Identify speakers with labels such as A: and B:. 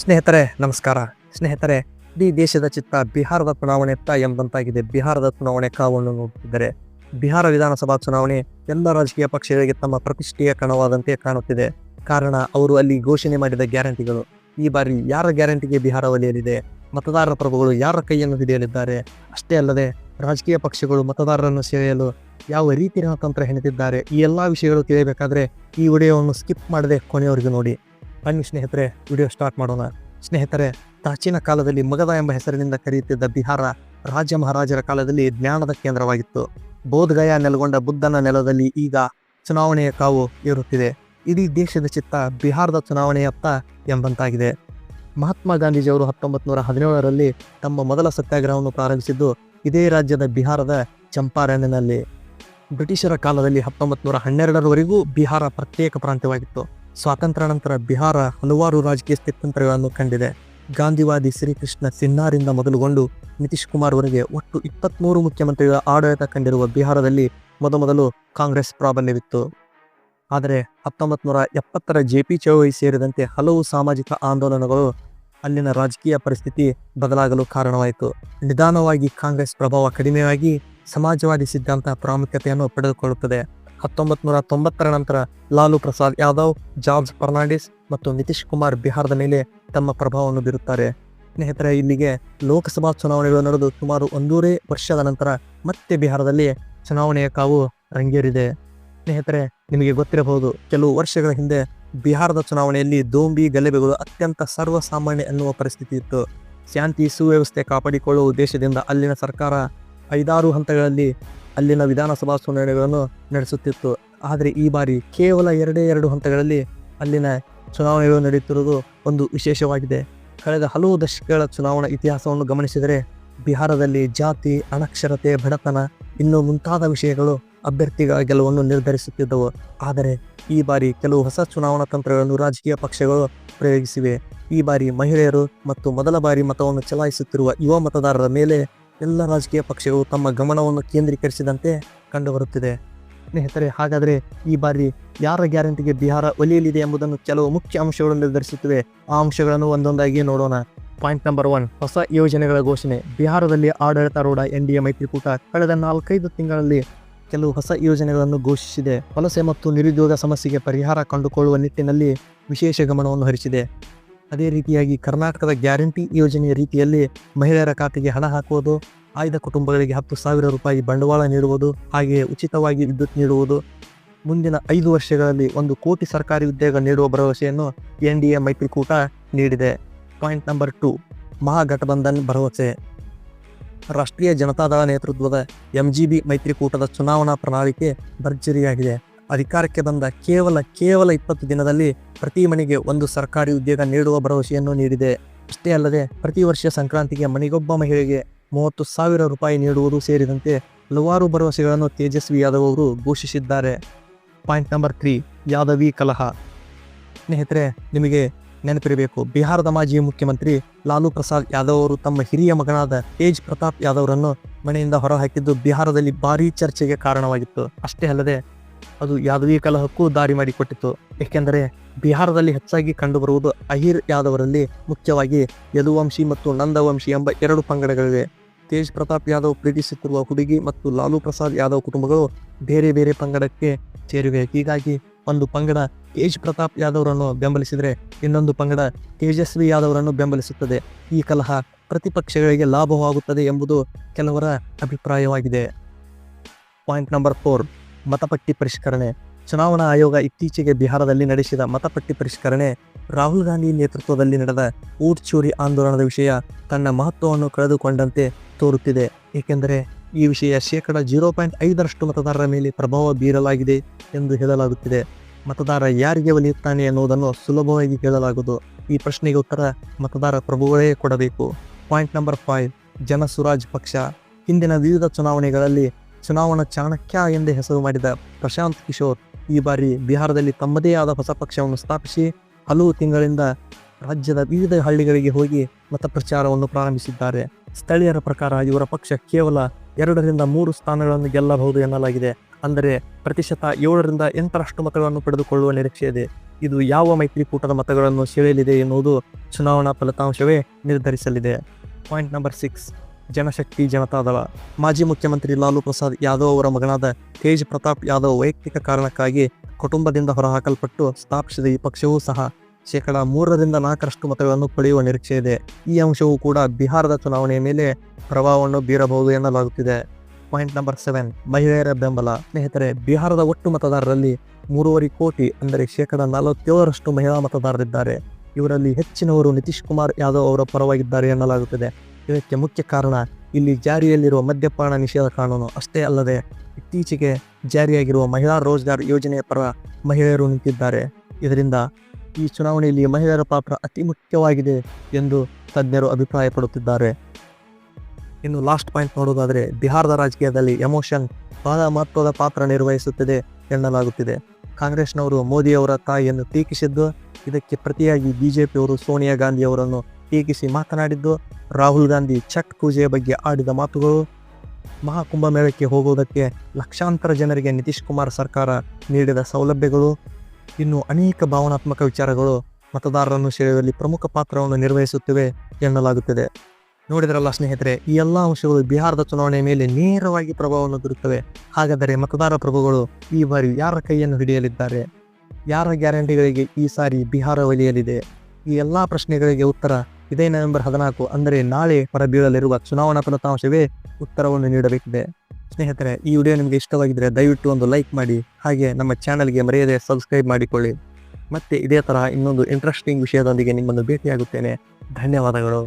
A: ಸ್ನೇಹಿತರೆ, ನಮಸ್ಕಾರ. ಸ್ನೇಹಿತರೆ, ಇಡೀ ದೇಶದ ಚಿತ್ತ ಬಿಹಾರದ ಚುನಾವಣೆಯತ್ತ ಎಂಬಂತಾಗಿದೆ. ಬಿಹಾರದ ಚುನಾವಣೆ ಕಾವನ್ನು ನೋಡುತ್ತಿದ್ದರೆ, ಬಿಹಾರ ವಿಧಾನಸಭಾ ಚುನಾವಣೆ ಎಲ್ಲ ರಾಜಕೀಯ ಪಕ್ಷಗಳಿಗೆ ತಮ್ಮ ಪ್ರತಿಷ್ಠೆಯ ಕಣವಾದಂತೆ ಕಾಣುತ್ತಿದೆ. ಕಾರಣ, ಅವರು ಅಲ್ಲಿ ಘೋಷಣೆ ಮಾಡಿದ ಗ್ಯಾರಂಟಿಗಳು. ಈ ಬಾರಿ ಯಾರ ಗ್ಯಾರಂಟಿಗೆ ಬಿಹಾರ ಒಲಿಯಲಿದೆ? ಮತದಾರರ ಪ್ರಭುಗಳು ಯಾರ ಕೈಯನ್ನು ಹಿಡಿಯಲಿದ್ದಾರೆ? ಅಷ್ಟೇ ಅಲ್ಲದೆ, ರಾಜಕೀಯ ಪಕ್ಷಗಳು ಮತದಾರರನ್ನು ಸೆಳೆಯಲು ಯಾವ ರೀತಿಯ ತಂತ್ರ ಹೆಣೆದಿದ್ದಾರೆ ಈ ಎಲ್ಲ ವಿಷಯಗಳು ತಿಳಿಯಬೇಕಾದ್ರೆ ಈ ವಿಡಿಯೋವನ್ನು ಸ್ಕಿಪ್ ಮಾಡದೆ ಕೊನೆಯವರೆಗೂ ನೋಡಿ. ಬನ್ನಿ ಸ್ನೇಹಿತರೆ ವಿಡಿಯೋ ಸ್ಟಾರ್ಟ್ ಮಾಡೋಣ. ಸ್ನೇಹಿತರೆ, ಪ್ರಾಚೀನ ಕಾಲದಲ್ಲಿ ಮಗಧ ಎಂಬ ಹೆಸರಿನಿಂದ ಕರೆಯುತ್ತಿದ್ದ ಬಿಹಾರ ರಾಜ ಮಹಾರಾಜರ ಕಾಲದಲ್ಲಿ ಜ್ಞಾನದ ಕೇಂದ್ರವಾಗಿತ್ತು. ಬೋಧಗಯ ನೆಲೆಗೊಂಡ ಬುದ್ಧನ ನೆಲದಲ್ಲಿ ಈಗ ಚುನಾವಣೆಯ ಕಾವು ಏರುತ್ತಿದೆ. ಇಡೀ ದೇಶದ ಚಿತ್ತ ಬಿಹಾರದ ಚುನಾವಣೆಯತ್ತ ಎಂಬಂತಾಗಿದೆ. ಮಹಾತ್ಮ ಗಾಂಧೀಜಿಯವರು ಹತ್ತೊಂಬತ್ತು ನೂರ ಹದಿನೇಳರಲ್ಲಿ ತಮ್ಮ ಮೊದಲ ಸತ್ಯಾಗ್ರಹವನ್ನು ಪ್ರಾರಂಭಿಸಿದ್ದು ಇದೇ ರಾಜ್ಯದ ಬಿಹಾರದ ಚಂಪಾರಣ್ಯನಲ್ಲಿ ಬ್ರಿಟಿಷರ ಕಾಲದಲ್ಲಿ ಹತ್ತೊಂಬತ್ತು ನೂರ ಹನ್ನೆರಡರವರೆಗೂ ಬಿಹಾರ ಪ್ರತ್ಯೇಕ ಪ್ರಾಂತ್ಯವಾಗಿತ್ತು. ಸ್ವಾತಂತ್ರ್ಯ ನಂತರ ಬಿಹಾರ ಹಲವಾರು ರಾಜಕೀಯ ಸ್ಥಿತ್ಯಂತರಗಳನ್ನು ಕಂಡಿದೆ. ಗಾಂಧಿವಾದಿ ಶ್ರೀಕೃಷ್ಣ ಸಿನ್ಹಾರಿಂದ ಮೊದಲುಗೊಂಡು ನಿತೀಶ್ ಕುಮಾರ್ವರೆಗೆ ಒಟ್ಟು ಇಪ್ಪತ್ತ್ಮೂರು ಮುಖ್ಯಮಂತ್ರಿಗಳ ಆಡಳಿತ ಕಂಡಿರುವ ಬಿಹಾರದಲ್ಲಿ ಮೊದಮೊದಲು ಕಾಂಗ್ರೆಸ್ ಪ್ರಾಬಲ್ಯವಿತ್ತು. ಆದರೆ ಹತ್ತೊಂಬತ್ತು ನೂರ ಎಪ್ಪತ್ತರ ಜೆ ಪಿ ಚೌಹಿ ಸೇರಿದಂತೆ ಹಲವು ಸಾಮಾಜಿಕ ಆಂದೋಲನಗಳು ಅಲ್ಲಿನ ರಾಜಕೀಯ ಪರಿಸ್ಥಿತಿ ಬದಲಾಗಲು ಕಾರಣವಾಯಿತು. ನಿಧಾನವಾಗಿ ಕಾಂಗ್ರೆಸ್ ಪ್ರಭಾವ ಕಡಿಮೆಯಾಗಿ ಸಮಾಜವಾದಿ ಸಿದ್ಧಾಂತ ಪ್ರಾಮುಖ್ಯತೆಯನ್ನು ಪಡೆದುಕೊಳ್ಳುತ್ತದೆ. ಹತ್ತೊಂಬತ್ತು ನೂರ ತೊಂಬತ್ತರ ನಂತರ ಲಾಲು ಪ್ರಸಾದ್ ಯಾದವ್, ಜಾರ್ಜ್ ಫರ್ನಾಂಡಿಸ್ ಮತ್ತು ನಿತೀಶ್ ಕುಮಾರ್ ಬಿಹಾರದ ಮೇಲೆ ತಮ್ಮ ಪ್ರಭಾವವನ್ನು ಬೀರುತ್ತಾರೆ. ಸ್ನೇಹಿತರೆ, ಇಲ್ಲಿಗೆ ಲೋಕಸಭಾ ಚುನಾವಣೆಗಳು ನಡೆದು ಸುಮಾರು ಒಂದೂವರೆ ವರ್ಷದ ನಂತರ ಮತ್ತೆ ಬಿಹಾರದಲ್ಲಿ ಚುನಾವಣೆಯ ಕಾವು ರಂಗೇರಿದೆ. ಸ್ನೇಹಿತರೆ, ನಿಮಗೆ ಗೊತ್ತಿರಬಹುದು, ಕೆಲವು ವರ್ಷಗಳ ಹಿಂದೆ ಬಿಹಾರದ ಚುನಾವಣೆಯಲ್ಲಿ ದೋಂಬಿ ಗಲಭೆಗಳು ಅತ್ಯಂತ ಸರ್ವಸಾಮಾನ್ಯ ಎನ್ನುವ ಪರಿಸ್ಥಿತಿ ಇತ್ತು. ಶಾಂತಿ ಸುವ್ಯವಸ್ಥೆ ಕಾಪಾಡಿಕೊಳ್ಳುವ ಉದ್ದೇಶದಿಂದ ಅಲ್ಲಿನ ಸರ್ಕಾರ ಐದಾರು ಹಂತಗಳಲ್ಲಿ ಅಲ್ಲಿನ ವಿಧಾನಸಭಾ ಚುನಾವಣೆಗಳನ್ನು ನಡೆಸುತ್ತಿತ್ತು. ಆದರೆ ಈ ಬಾರಿ ಕೇವಲ ಎರಡೇ ಎರಡು ಹಂತಗಳಲ್ಲಿ ಅಲ್ಲಿನ ಚುನಾವಣೆಗಳು ನಡೆಯುತ್ತಿರುವುದು ಒಂದು ವಿಶೇಷವಾಗಿದೆ. ಕಳೆದ ಹಲವು ದಶಕಗಳ ಚುನಾವಣಾ ಇತಿಹಾಸವನ್ನು ಗಮನಿಸಿದರೆ ಬಿಹಾರದಲ್ಲಿ ಜಾತಿ, ಅನಕ್ಷರತೆ, ಬಡತನ ಇನ್ನೂ ಮುಂತಾದ ವಿಷಯಗಳು ಅಭ್ಯರ್ಥಿಗಳ ಗೆಲುವನ್ನು ನಿರ್ಧರಿಸುತ್ತಿದ್ದವು. ಆದರೆ ಈ ಬಾರಿ ಕೆಲವು ಹೊಸ ಚುನಾವಣಾ ತಂತ್ರಗಳನ್ನು ರಾಜಕೀಯ ಪಕ್ಷಗಳು ಪ್ರಯೋಗಿಸಿವೆ. ಈ ಬಾರಿ ಮಹಿಳೆಯರು ಮತ್ತು ಮೊದಲ ಬಾರಿ ಮತವನ್ನು ಚಲಾಯಿಸುತ್ತಿರುವ ಯುವ ಮತದಾರರ ಮೇಲೆ ಎಲ್ಲ ರಾಜಕೀಯ ಪಕ್ಷಗಳು ತಮ್ಮ ಗಮನವನ್ನು ಕೇಂದ್ರೀಕರಿಸಿದಂತೆ ಕಂಡುಬರುತ್ತಿದೆ. ಸ್ನೇಹಿತರೆ, ಹಾಗಾದರೆ ಈ ಬಾರಿ ಯಾರ ಗ್ಯಾರಂಟಿಗೆ ಬಿಹಾರ ಒಲಿಯಲಿದೆ ಎಂಬುದನ್ನು ಕೆಲವು ಮುಖ್ಯ ಅಂಶಗಳು ನಿರ್ಧರಿಸುತ್ತಿವೆ ಆ ಅಂಶಗಳನ್ನು ಒಂದೊಂದಾಗಿ ನೋಡೋಣ. ಪಾಯಿಂಟ್ ನಂಬರ್ ಒನ್, ಹೊಸ ಯೋಜನೆಗಳ ಘೋಷಣೆ. ಬಿಹಾರದಲ್ಲಿ ಆಡಳಿತಾರೂಢ ಎನ್ ಡಿ ಎ ಮೈತ್ರಿಕೂಟ ಕಳೆದ ನಾಲ್ಕೈದು ತಿಂಗಳಲ್ಲಿ ಕೆಲವು ಹೊಸ ಯೋಜನೆಗಳನ್ನು ಘೋಷಿಸಿದೆ. ವಲಸೆ ಮತ್ತು ನಿರುದ್ಯೋಗ ಸಮಸ್ಯೆಗೆ ಪರಿಹಾರ ಕಂಡುಕೊಳ್ಳುವ ನಿಟ್ಟಿನಲ್ಲಿ ವಿಶೇಷ ಗಮನವನ್ನು ಹರಿಸಿದೆ. ಅದೇ ರೀತಿಯಾಗಿ ಕರ್ನಾಟಕದ ಗ್ಯಾರಂಟಿ ಯೋಜನೆಯ ರೀತಿಯಲ್ಲಿ ಮಹಿಳೆಯರ ಖಾತೆಗೆ ಹಣ ಹಾಕುವುದು, ಆಯ್ದ ಕುಟುಂಬಗಳಿಗೆ ಹತ್ತು ಸಾವಿರ ರೂಪಾಯಿ ಬಂಡವಾಳ ನೀಡುವುದು, ಹಾಗೆಯೇ ಉಚಿತವಾಗಿ ವಿದ್ಯುತ್ ನೀಡುವುದು. ಮುಂದಿನ ಐದು ವರ್ಷಗಳಲ್ಲಿ ಒಂದು ಕೋಟಿ ಸರ್ಕಾರಿ ಉದ್ಯೋಗ ನೀಡುವ ಭರವಸೆಯನ್ನು ಎನ್ ಡಿ ಎ ಮೈತ್ರಿಕೂಟ ನೀಡಿದೆ. ಪಾಯಿಂಟ್ ನಂಬರ್ ಟು, ಮಹಾಗಠಬಂಧನ್ ಭರವಸೆ. ರಾಷ್ಟ್ರೀಯ ಜನತಾದಳ ನೇತೃತ್ವದ ಎಂಜಿಬಿ ಮೈತ್ರಿಕೂಟದ ಚುನಾವಣಾ ಪ್ರಣಾಳಿಕೆ ಭರ್ಜರಿಯಾಗಿದೆ. ಅಧಿಕಾರಕ್ಕೆ ಬಂದ ಕೇವಲ ಕೇವಲ ಇಪ್ಪತ್ತು ದಿನದಲ್ಲಿ ಪ್ರತಿ ಮನೆಗೆ ಒಂದು ಸರ್ಕಾರಿ ಉದ್ಯೋಗ ನೀಡುವ ಭರವಸೆಯನ್ನು ನೀಡಿದೆ. ಅಷ್ಟೇ ಅಲ್ಲದೆ ಪ್ರತಿ ವರ್ಷ ಸಂಕ್ರಾಂತಿಗೆ ಮನೆಗೊಬ್ಬ ಮಹಿಳೆಗೆ ಮೂವತ್ತು ಸಾವಿರ ರೂಪಾಯಿ ನೀಡುವುದು ಸೇರಿದಂತೆ ಹಲವಾರು ಭರವಸೆಗಳನ್ನು ತೇಜಸ್ವಿ ಯಾದವ್ ಅವರು ಘೋಷಿಸಿದ್ದಾರೆ. ಪಾಯಿಂಟ್ ನಂಬರ್ ತ್ರೀ, ಯಾದವಿ ಕಲಹ. ಸ್ನೇಹಿತರೆ, ನಿಮಗೆ ನೆನಪಿರಬೇಕು, ಬಿಹಾರದ ಮಾಜಿ ಮುಖ್ಯಮಂತ್ರಿ ಲಾಲು ಪ್ರಸಾದ್ ಯಾದವ್ ಅವರು ತಮ್ಮ ಹಿರಿಯ ಮಗನಾದ ತೇಜ್ ಪ್ರತಾಪ್ ಯಾದವ್ರನ್ನು ಮನೆಯಿಂದ ಹೊರಹಾಕಿದ್ದು ಬಿಹಾರದಲ್ಲಿ ಭಾರೀ ಚರ್ಚೆಗೆ ಕಾರಣವಾಗಿತ್ತು. ಅಷ್ಟೇ ಅಲ್ಲದೆ ಅದು ಯಾದವಿ ಕಲಹಕ್ಕೂ ದಾರಿ ಮಾಡಿಕೊಟ್ಟಿತ್ತು. ಏಕೆಂದರೆ ಬಿಹಾರದಲ್ಲಿ ಹೆಚ್ಚಾಗಿ ಕಂಡುಬರುವುದು ಅಹಿರ್ ಯಾದವರಲ್ಲಿ ಮುಖ್ಯವಾಗಿ ಯದುವಂಶಿ ಮತ್ತು ನಂದವಂಶಿ ಎಂಬ ಎರಡು ಪಂಗಡಗಳಿವೆ. ತೇಜ್ ಪ್ರತಾಪ್ ಯಾದವ್ ಪ್ರೀತಿಸುತ್ತಿರುವ ಹುಡುಗಿ ಮತ್ತು ಲಾಲು ಪ್ರಸಾದ್ ಯಾದವ್ ಕುಟುಂಬಗಳು ಬೇರೆ ಬೇರೆ ಪಂಗಡಕ್ಕೆ ಸೇರಿವೆ. ಹೀಗಾಗಿ ಒಂದು ಪಂಗಡ ತೇಜ್ ಪ್ರತಾಪ್ ಯಾದವ್ರನ್ನು ಬೆಂಬಲಿಸಿದರೆ ಇನ್ನೊಂದು ಪಂಗಡ ತೇಜಸ್ವಿ ಯಾದವ್ರನ್ನು ಬೆಂಬಲಿಸುತ್ತದೆ. ಈ ಕಲಹ ಪ್ರತಿಪಕ್ಷಗಳಿಗೆ ಲಾಭವಾಗುತ್ತದೆ ಎಂಬುದು ಕೆಲವರ ಅಭಿಪ್ರಾಯವಾಗಿದೆ. Point number four. ಮತಪಟ್ಟಿ ಪರಿಷ್ಕರಣೆ. ಚುನಾವಣಾ ಆಯೋಗ ಇತ್ತೀಚೆಗೆ ಬಿಹಾರದಲ್ಲಿ ನಡೆಸಿದ ಮತಪಟ್ಟಿ ಪರಿಷ್ಕರಣೆ, ರಾಹುಲ್ ಗಾಂಧಿ ನೇತೃತ್ವದಲ್ಲಿ ನಡೆದ ಊಟ್ ಚೋರಿ ಆಂದೋಲನದ ವಿಷಯ ತನ್ನ ಮಹತ್ವವನ್ನು ಕಳೆದುಕೊಂಡಂತೆ ತೋರುತ್ತಿದೆ. ಏಕೆಂದರೆ, ಈ ವಿಷಯ ಶೇಕಡ ಜೀರೋ ಪಾಯಿಂಟ್ ಐದರಷ್ಟು ಮತದಾರರ ಮೇಲೆ ಪ್ರಭಾವ ಬೀರಲಾಗಿದೆ ಎಂದು ಹೇಳಲಾಗುತ್ತಿದೆ. ಮತದಾರ ಯಾರಿಗೆ ಒಲಿಯುತ್ತಾನೆ ಎನ್ನುವುದನ್ನು ಸುಲಭವಾಗಿ ಹೇಳಲಾಗುವುದು ಈ ಪ್ರಶ್ನೆಗೆ ಉತ್ತರ ಮತದಾರ ಪ್ರಭುಗಳೇ ಕೊಡಬೇಕು. ಪಾಯಿಂಟ್ ನಂಬರ್ ಫೈವ್, ಜನ ಸುರಾಜ್ ಪಕ್ಷ. ಹಿಂದಿನ ವಿವಿಧ ಚುನಾವಣೆಗಳಲ್ಲಿ ಚುನಾವಣಾ ಚಾಣಕ್ಯ ಎಂದೇ ಹೆಸರು ಮಾಡಿದ ಪ್ರಶಾಂತ್ ಕಿಶೋರ್ ಈ ಬಾರಿ ಬಿಹಾರದಲ್ಲಿ ತಮ್ಮದೇ ಆದ ಹೊಸ ಪಕ್ಷವನ್ನು ಸ್ಥಾಪಿಸಿ ಹಲವು ತಿಂಗಳಿಂದ ರಾಜ್ಯದ ವಿವಿಧ ಹಳ್ಳಿಗಳಿಗೆ ಹೋಗಿ ಮತಪ್ರಚಾರವನ್ನು ಪ್ರಾರಂಭಿಸಿದ್ದಾರೆ. ಸ್ಥಳೀಯರ ಪ್ರಕಾರ ಇವರ ಪಕ್ಷ ಕೇವಲ ಎರಡರಿಂದ ಮೂರು ಸ್ಥಾನಗಳನ್ನು ಗೆಲ್ಲಬಹುದು ಎನ್ನಲಾಗಿದೆ. ಅಂದರೆ ಪ್ರತಿಶತ ಏಳರಿಂದ ಎಂಟರಷ್ಟು ಮತಗಳನ್ನು ಪಡೆದುಕೊಳ್ಳುವ ನಿರೀಕ್ಷೆ ಇದೆ. ಇದು ಯಾವ ಮೈತ್ರಿಕೂಟದ ಮತಗಳನ್ನು ಸೆಳೆಯಲಿದೆ ಎನ್ನುವುದು ಚುನಾವಣಾ ಫಲಿತಾಂಶವೇ ನಿರ್ಧರಿಸಲಿದೆ. Point number six. Janashakti, Janata Dal. ಮಾಜಿ ಮುಖ್ಯಮಂತ್ರಿ ಲಾಲು ಪ್ರಸಾದ್ ಯಾದವ್ ಅವರ ಮಗನಾದ ತೇಜ್ ಪ್ರತಾಪ್ ಯಾದವ್ ವೈಯಕ್ತಿಕ ಕಾರಣಕ್ಕಾಗಿ ಕುಟುಂಬದಿಂದ ಹೊರಹಾಕಲ್ಪಟ್ಟು ಸ್ಥಾಪಿಸಿದ ಈ ಪಕ್ಷವೂ ಸಹ ಶೇಕಡಾ ಮೂರರಿಂದ ನಾಲ್ಕರಷ್ಟು ಮತಗಳನ್ನು ಪಡೆಯುವ ನಿರೀಕ್ಷೆ ಇದೆ. ಈ ಅಂಶವು ಕೂಡ ಬಿಹಾರದ ಚುನಾವಣೆಯ ಮೇಲೆ ಪ್ರಭಾವವನ್ನು ಬೀರಬಹುದು ಎನ್ನಲಾಗುತ್ತಿದೆ. ಪಾಯಿಂಟ್ ನಂಬರ್ ಸೆವೆನ್, ಮಹಿಳೆಯರ ಬೆಂಬಲ. ಸ್ನೇಹಿತರೆ, ಬಿಹಾರದ ಒಟ್ಟು ಮತದಾರರಲ್ಲಿ ಮೂರುವರೆ ಕೋಟಿ ಅಂದರೆ ಶೇಕಡಾ ನಲವತ್ತೇಳರಷ್ಟು ಮಹಿಳಾ ಮತದಾರರಿದ್ದಾರೆ. ಇವರಲ್ಲಿ ಹೆಚ್ಚಿನವರು ನಿತೀಶ್ ಕುಮಾರ್ ಯಾದವ್ ಅವರ ಪರವಾಗಿದ್ದಾರೆ ಎನ್ನಲಾಗುತ್ತದೆ. ಇದಕ್ಕೆ ಮುಖ್ಯ ಕಾರಣ ಇಲ್ಲಿ ಜಾರಿಯಲ್ಲಿರುವ ಮದ್ಯಪಾನ ನಿಷೇಧ ಕಾನೂನು ಅಷ್ಟೇ ಅಲ್ಲದೆ ಇತ್ತೀಚೆಗೆ ಜಾರಿಯಾಗಿರುವ ಮಹಿಳಾ ರೋಜ್ಗಾರ್ ಯೋಜನೆಯ ಪರ ಮಹಿಳೆಯರು ನಿಂತಿದ್ದಾರೆ. ಇದರಿಂದ ಈ ಚುನಾವಣೆಯಲ್ಲಿ ಮಹಿಳೆಯರ ಪಾತ್ರ ಅತಿ ಮುಖ್ಯವಾಗಿದೆ ಎಂದು ತಜ್ಞರು ಅಭಿಪ್ರಾಯಪಡುತ್ತಿದ್ದಾರೆ. ಇನ್ನು ಲಾಸ್ಟ್ ಪಾಯಿಂಟ್ ನೋಡೋದಾದರೆ ಬಿಹಾರದ ರಾಜಕೀಯದಲ್ಲಿ ಎಮೋಷನ್ ಬಹಳ ಮಹತ್ವದ ಪಾತ್ರ ನಿರ್ವಹಿಸುತ್ತದೆ ಎನ್ನಲಾಗುತ್ತಿದೆ. ಕಾಂಗ್ರೆಸ್ನವರು ಮೋದಿಯವರ ತಾಯಿಯನ್ನು ಟೀಕಿಸಿದ್ದು ಇದಕ್ಕೆ ಪ್ರತಿಯಾಗಿ ಬಿಜೆಪಿಯವರು ಸೋನಿಯಾ ಗಾಂಧಿ ಅವರನ್ನು ಟೀಕಿಸಿ ಮಾತನಾಡಿದ್ದು ರಾಹುಲ್ ಗಾಂಧಿ ಛಟ್ ಪೂಜೆಯ ಬಗ್ಗೆ ಆಡಿದ ಮಾತುಗಳು, ಮಹಾಕುಂಭ ಮೇಳಕ್ಕೆ ಹೋಗುವುದಕ್ಕೆ ಲಕ್ಷಾಂತರ ಜನರಿಗೆ ನಿತೀಶ್ ಕುಮಾರ್ ಸರ್ಕಾರ ನೀಡಿದ ಸೌಲಭ್ಯಗಳು, ಇನ್ನು ಅನೇಕ ಭಾವನಾತ್ಮಕ ವಿಚಾರಗಳು ಮತದಾರರನ್ನು ಸೆಳೆಯುವಲ್ಲಿ ಪ್ರಮುಖ ಪಾತ್ರವನ್ನು ನಿರ್ವಹಿಸುತ್ತಿವೆ ಎನ್ನಲಾಗುತ್ತದೆ. ನೋಡಿದರಲ್ಲ ಸ್ನೇಹಿತರೆ, ಈ ಎಲ್ಲ ಅಂಶಗಳು ಬಿಹಾರದ ಚುನಾವಣೆಯ ಮೇಲೆ ನೇರವಾಗಿ ಪ್ರಭಾವವನ್ನು ಬೀರುತ್ತವೆ. ಹಾಗಾದರೆ ಮತದಾರ ಪ್ರಭುಗಳು ಈ ಬಾರಿ ಯಾರ ಕೈಯನ್ನು ಹಿಡಿಯಲಿದ್ದಾರೆ? ಯಾರ ಗ್ಯಾರಂಟಿಗಳಿಗೆ ಈ ಸಾರಿ ಬಿಹಾರ ಒಲಿಯಲಿದೆ? ಈ ಎಲ್ಲ ಪ್ರಶ್ನೆಗಳಿಗೆ ಉತ್ತರ ಇದೇ ನವೆಂಬರ್ ಹದಿನಾಲ್ಕು ಅಂದರೆ ನಾಳೆ ಹೊರಬೀಳಲಿರುವ ಚುನಾವಣಾ ಫಲಿತಾಂಶವೇ ಉತ್ತರವನ್ನು ನೀಡಬೇಕಿದೆ. ಸ್ನೇಹಿತರೆ, ಈ ವಿಡಿಯೋ ನಿಮಗೆ ಇಷ್ಟವಾಗಿದ್ದರೆ ದಯವಿಟ್ಟು ಒಂದು ಲೈಕ್ ಮಾಡಿ, ಹಾಗೆ ನಮ್ಮ ಚಾನಲ್ಗೆ ಮರೆಯದೆ ಸಬ್ಸ್ಕ್ರೈಬ್ ಮಾಡಿಕೊಳ್ಳಿ. ಮತ್ತೆ ಇದೇ ಥರ ಇನ್ನೊಂದು ಇಂಟ್ರೆಸ್ಟಿಂಗ್ ವಿಷಯದೊಂದಿಗೆ ನಿಮ್ಮನ್ನು ಭೇಟಿಯಾಗುತ್ತೇನೆ. ಧನ್ಯವಾದಗಳು.